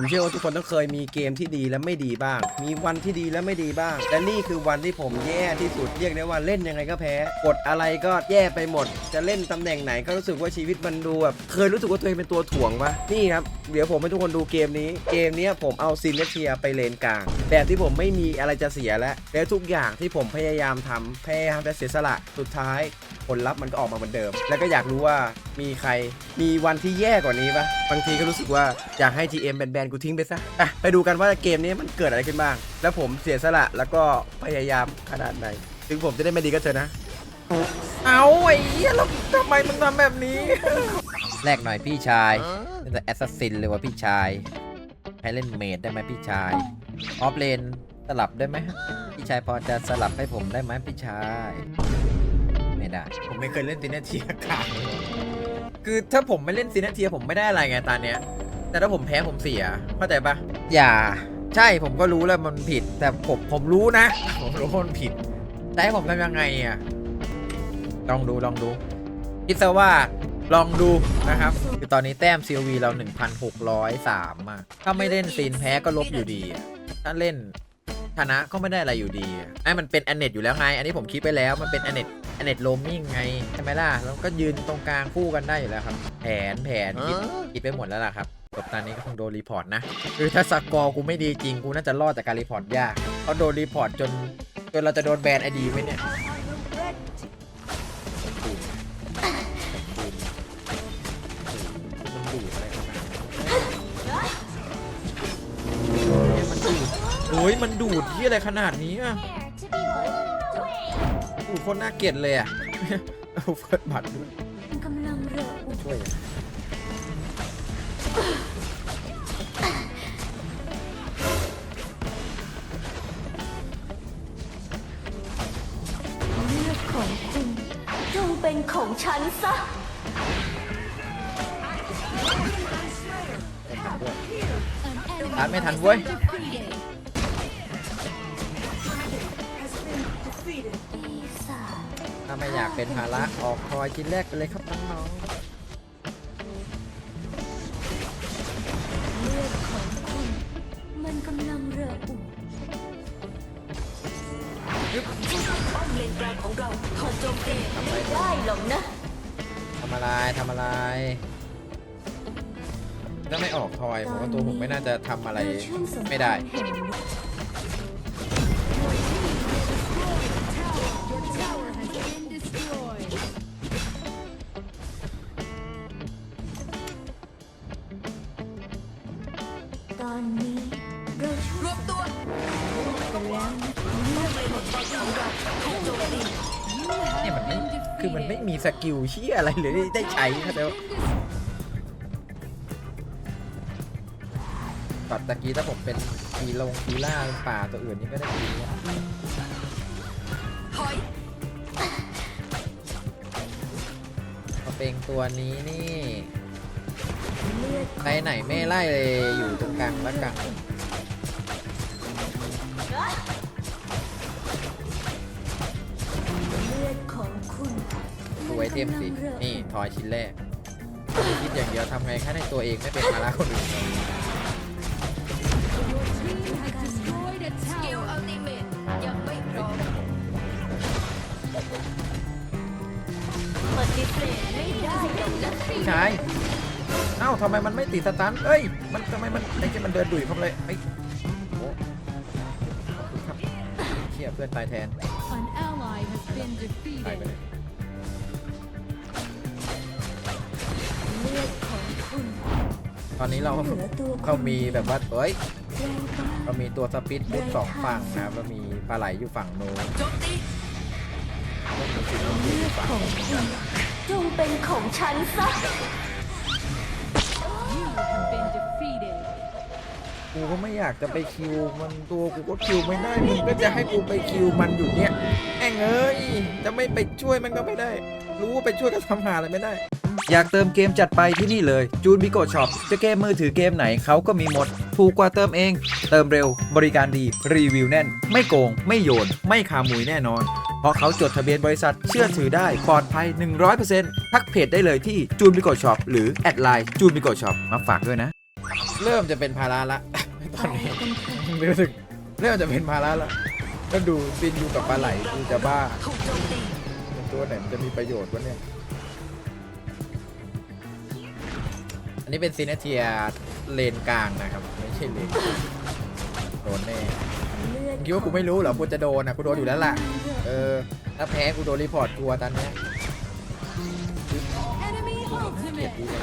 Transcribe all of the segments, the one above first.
ผมเชื่อว่าทุกคนต้องเคยมีเกมที่ดีและไม่ดีบ้าง มีวันที่ดีและไม่ดีบ้างและนี่คือวันที่ผมแย่ที่สุด เรียกได้ว่าเล่นยังไงก็แพ้ กดอะไรก็แย่ไปหมด จะเล่นตำแหน่งไหนก็รู้สึกว่าชีวิตมันดูแบบเคยรู้สึกว่าตัวเองเป็นตัวถ่วงปะนี่ครับ เดี๋ยวผมให้ทุกคนดูเกมนี้ เกมนี้ผมเอาซินเนเทียไปเลนกลาง แบบที่ผมไม่มีอะไรจะเสียแล้ว แล้วทุกอย่างที่ผมพยายามทำพยายามจะเสียสละ สุดท้ายผลลัพธ์มันก็ออกมาเหมือนเดิม แล้วก็อยากรู้ว่า มีใคร มีวันที่แย่กว่านี้ปะบางทีก็รู้สึกว่าอยากให้ GM แบนๆกูทิ้งไปซะอะไปดูกันว่าเกมนี้มันเกิดอะไรขึ้นบ้าง แล้วผมเสียสละแล้วก็พยายามขนาดไหน ถึงผมจะได้ไม่ดีก็เถอะนะ เอาไอ้เหี้ยแล้วทำไมมึงทำแบบนี้แรกหน่อยพี่ชายเป็นแต่แอสซัสซินเลยว่ะพี่ชาย ให้เล่นเมดได้ไหมพี่ชาย ออฟเลนสลับได้ไหมพี่ชายพอจะสลับให้ผมได้ไหมพี่ชาย ไม่ได้ ผมไม่เคยเล่นซีเนเทียกลางเลย คือถ้าผมไม่เล่นซีเนเทียผมไม่ได้อะไรไงตอนเนี้ย แต่ถ้าผมแพ้ผมเสียเข้าใจปะอย่า ใช่ผมก็รู้แล้วมันผิด แต่ผมผมรู้นะ ผมรู้ว่ามันผิด แต่ให้ผมทำยังไงอะ ลองดูลองดู คิดซะว่าลองดูนะครับ คือตอนนี้แต้ม COV เรา 1,603อะถ้าไม่เล่นซีนแพ้ก็ลบอยู่ดีอะถ้าเล่นชนะก็ไม่ได้อะไรอยู่ดีอะไอ้มันเป็นแอนเน็ตอยู่แล้วไง อันนี้ผมคิดไปแล้วมันเป็นแอนเน็ตแอน เน็ตโรมมิ่งไงใช่ไหมล่ะแล้วก็ยืนตรงกลางคู่กันได้อยู่แล้วครับ แผนแผนคิดคิดไปหมดแล้วล่ะครับจบตอนนี้ก็คงโดนรีพอร์ตนะคือถ้าสกอร์กูไม่ดีจริงกูน่าจะรอดจากการรีพอร์ตยากเพราะโดนรีพอร์ตจนจนเราจะโดนแบนไอดีไหมเนี่ยมันดูดอะไรขนาดนั้นมันดูดโอ้ยมันดูดที่อะไรขนาดนี้อะ ดูดโคนน่าเกลียดเลยอะเอาเฟิร์สบัตรด้วยกำลังเรืออุ่นช่วยอะเลือดของคุณจงเป็นของฉันซะ ไม่ทันด้วยตามไม่ทันเว้ยปี ถ้าไม่อยากเป็นภาระออกคอยชิ้นแรกไปเลยครับน้องเลือดของคุณมันกำลังเรืออุ่นป้อมเลนกลางของเราถูกโจมตีไม่ได้หรอกนะๆทำอะไรทำอะไรถ้าไม่ออกทอยผมว่าตัวผมไม่น่าจะทำอะไรเราช่วงสงครามไม่ได้ แห่ง ไม่มีสกิลเชี่ยอะไรเลยที่ได้ใช้เข้าใจปะปัดตะกี้ถ้าผมเป็นกีลงกีล่าเป็นป่าตัวอื่นนี่ก็ได้ดีอะพอเป็นตัวนี้นี่เลือดไปไหนไม่ไล่เลยอยู่ตรงกลางและกล เทมสิ นี่ทอยชิ้นแรกคิดอย่างเดียวทำไงแค่ในตัวเองไม่เป็นภาระคนอื่นเลยสกิลอัลติเมทยังไม่พร้อมปฏิเสธไม่ได้หรอกนะพี่ชาย เอ้าทำไมมันไม่ติดสตันเอ้ย มันทำไมมันไอ้ที่มันเดินดุยเข้ามเลยเฮ้โอ้เชี่ยเพื่อนตายแทนตายไปเลย ตอนนี้เราเหลือตัวเรามีแบบว่าเอ้ยเรามีตัวสปิดบุ๊สองฝั่งนะครับเรามีปลาไหลอยู่ฝั่งโน้นจงที่อยู่ฝั่งของคุณจงเป็นของฉันซะกูก็ไม่อยากจะไปคิวมันตัวกูก็คิวไม่ได้มึงก็จะให้กูไปคิวมันอยู่เนี่ยแองเอ้ยจะไม่ไปช่วยมันก็ไม่ได้ รู้ว่าไปช่วยก็ทำหาอะไรไม่ได้ อยากเติมเกมจัดไปที่นี่เลยจูนบิโกช็อปจะเกมมือถือเกมไหนเขาก็มีหมด ถูกกว่าเติมเอง เติมเร็ว บริการดี รีวิวแน่น ไม่โกง ไม่โยน ไม่ขามุยแน่นอน เพราะเขาจดทะเบียนบริษัทเชื่อถือได้ปลอดภัย 100%ทักเพจได้เลยที่จูนบิโกช็อปหรือแอดไลน์จูนบิโกช็อปมาฝากด้วยนะ เริ่มจะเป็นภาระละ ตอนนี้รู้สึกเริ่มจะเป็นภาระละก็ดูซินอยู่กับปลาไหลกูจะบ้าตัวไหนมันจะมีประโยชน์วะเนี่ย อันนี้เป็นซีเนเทียเลนกลางนะครับ ไม่ใช่เลนโดนแน่เลือดมึงคิดว่ากูไม่รู้เหรอกูจะโดนอะกูโดนอยู่แล้วล่ะ เออ ถ้าแพ้กูโดนรีพอร์ตกลัวตอนเนี้ย Enemy เกลียด ultimate. กูเลย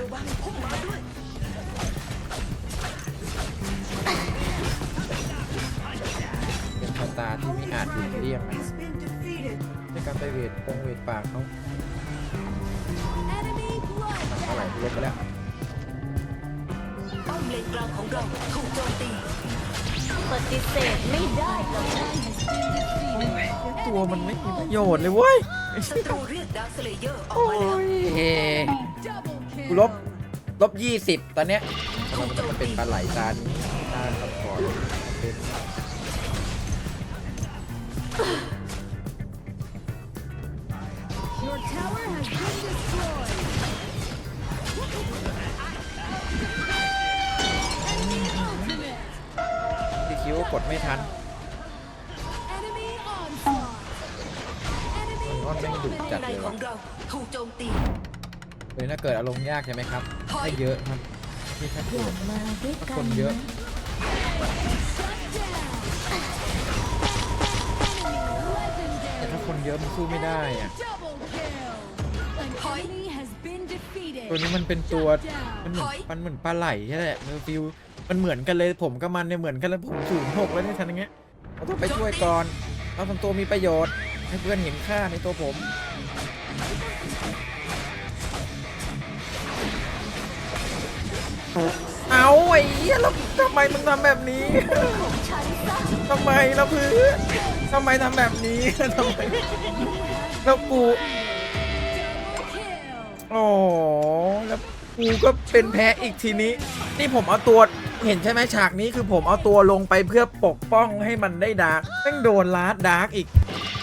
ระวังพุ่งมาด้วยเป็นชะตาที่ไม่อาจหลีกเลี่ยงนะ has been defeated ในการไปเวทปงเวทปากเขา ลบไปแล้วป้อมเลนกลางของเราถูกโจมตีปฏิเสธไม่ได้หรอกตัวมันไม่มีประโยชน์เลยเว้ยศัตรูเรียกดาร์คสเลเยอร์ออกโอ้มาแล้วยกูลบลบยี่สิบตอนเนี้ยทำไมมันต้องมาเป็นปลาไหลตานี้ตาซัพพอร์ตเป็น ที่คิวกดไม่ทันมันก็แม่งดุจัดเลยว่ะเลยถ้าเกิดอารมณ์ยากใช่ไหมครับให้เยอะครับที่ถ้าเกิดมาด้วยถ้าคนเยอะแต่ถ้าคนเยอะมันสู้ไม่ได้อะ ตัวนี้มันเป็นตัวมันเหมือนมันเหมือนปลาไหลใช่แหละเออฟิวมันเหมือนกันเลยผมกับมันเนี่ยเหมือนกันเลยผมศูนย์หกแล้วเนี่ยทันอย่างเงี้ยเราต้องไปช่วยก่อนเราทำตัวมีประโยชน์ให้เพื่อนเห็นค่าในตัวผมเอาไอ้เหี้ยแล้วทำไมมึงทำแบบนี้ทำไมล่ะเพื่อนทำไมทำแบบนี้ทำไมแล้วกู โอ๋อแล้วกูก็เป็นแพ้อีกทีนี้ นี่ผมเอาตัวเห็นใช่ไหมฉากนี้คือผมเอาตัวลงไปเพื่อปกป้องให้มันได้ดาร์กต้องโดนลาดดาร์กอีก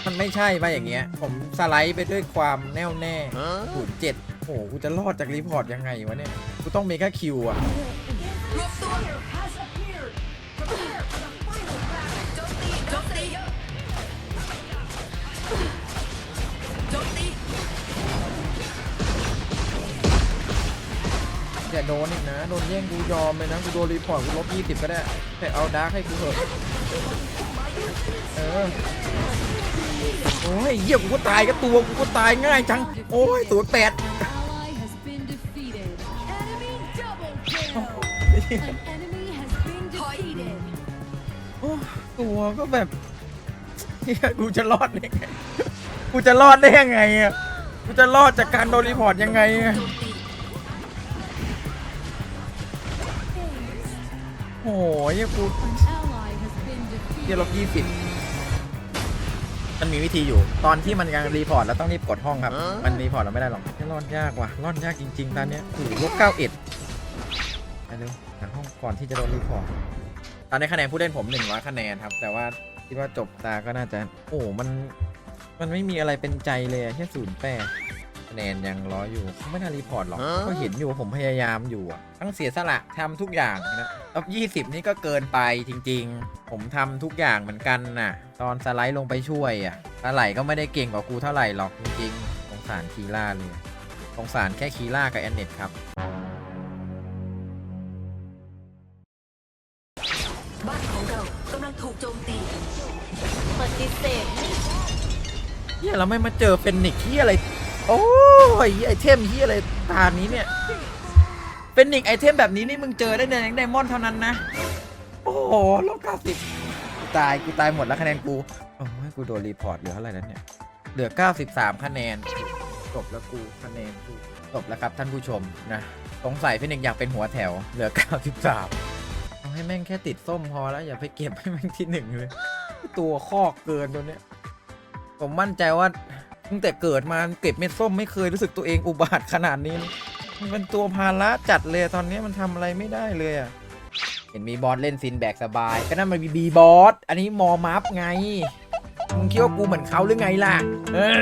มันไม่ใช่ป่ะอย่างเงี้ย ผมสไลด์ไปด้วยความแน่วแน่ศูนย์เจ็ดโอ้โหกูจะรอดจากรีพอร์ตยังไงวะเนี่ย กูต้องเมกาคิวอะ โดนอีกนะโดนแย่งกูยอมเลยนะกูโดนรีพอร์ตกูลบยี่สิบก็ได้แต่เอาดาร์กให้กูเถอะเออโอ้ยเหี้ยกูก็ตายก็ตัวกูก็ตายง่ายจังโอ้ยตัวแปดตัวก็แบบเฮียกูจะรอดได้ไงกูจะรอดได้ยังไงอะกูจะรอดจากการโดนรีพอร์ตยังไงอะ โจมตีโอ้ยเหี้ยกู An ally has been เที่ย defeated. ลบยี่สิบมันมีวิธีอยู่ ตอนที่มันกำลังรีพอร์ตแล้วต้องรีบกดห้องครับ มันรีพอร์ตเราไม่ได้หรอกรอดยากว่ะรอดยากจริงๆตอนเนี้ยโอ้โหลบเก้าเอ็ดไปเร็วหาห้องก่อนที่จะโดนรีพอร์ตตอนนี้คะแนนผู้เล่นผมหนึ่งร้อยคะแนนครับ แต่ว่าคิดว่าจบตาก็น่าจะ โอ้โหมัน มันไม่มีอะไรเป็นใจเลยอะแค่ศูนย์แปด คะแนนยังร้อยอยู่เขาไม่น่ารีพอร์ตหรอกก็เห็นอยู่ว่าผมพยายามอยู่อะทั้งเสียสละทำทุกอย่างนะแล้วยี่สิบนี่ก็เกินไปจริง ๆ ผมทำทุกอย่างเหมือนกันน่ะ ตอนสไลด์ลงไปช่วยอะปลาไหลก็ไม่ได้เก่งกว่ากูเท่าไหร่หรอกจริงๆสงสารคีล่าเลยสงสารแค่คีล่ากับแอนเน็ตครับบ้านของเรากำลังถูกโจมตีปฏิเสธไม่เฮียเราไม่มาเจอเฟนนิกซ์เฮียอะไร โอ้ยไอเทมเฮียอะไรตานี้เนี่ยเฟนหนิกซ์ไอเทมแบบนี้นี่มึงเจอได้ในแรงไดมอนด์เท่านั้นนะ โอ้โหลบเก้าสิบตายกูตายหมดแล้วคะแนนกูโอ้ยกูโดนรีพอร์ตเหลือเท่าไหร่แล้วเนี่ย เหลือ 93 คะแนน จบแล้วกูคะแนนกูจบแล้วครับท่านผู้ชมนะสงสัยเฟนนิกซ์อยากเป็นหัวแถว เหลือ 93เอาให้แม่งแค่ติดส้มพอแล้ว อย่าไปเก็บให้แม่งที่หนึ่งเลย ตัวคอกเกินตัวเนี้ย ผมมั่นใจว่า ตั้งแต่เกิดมาเก็บเม็ดส้มไม่เคยรู้สึกตัวเองอุบาทขนาดนี้มันเป็นตัวภาระจัดเลยตอนนี้มันทำอะไรไม่ได้เลยอะเห็นมีบอสเล่นซินแบกสบาย ก็นั่นมันมีบีบอสอันนี้มอมัฟไงมึงคิดว่ากูเหมือนเขาหรือไงล่ะเออ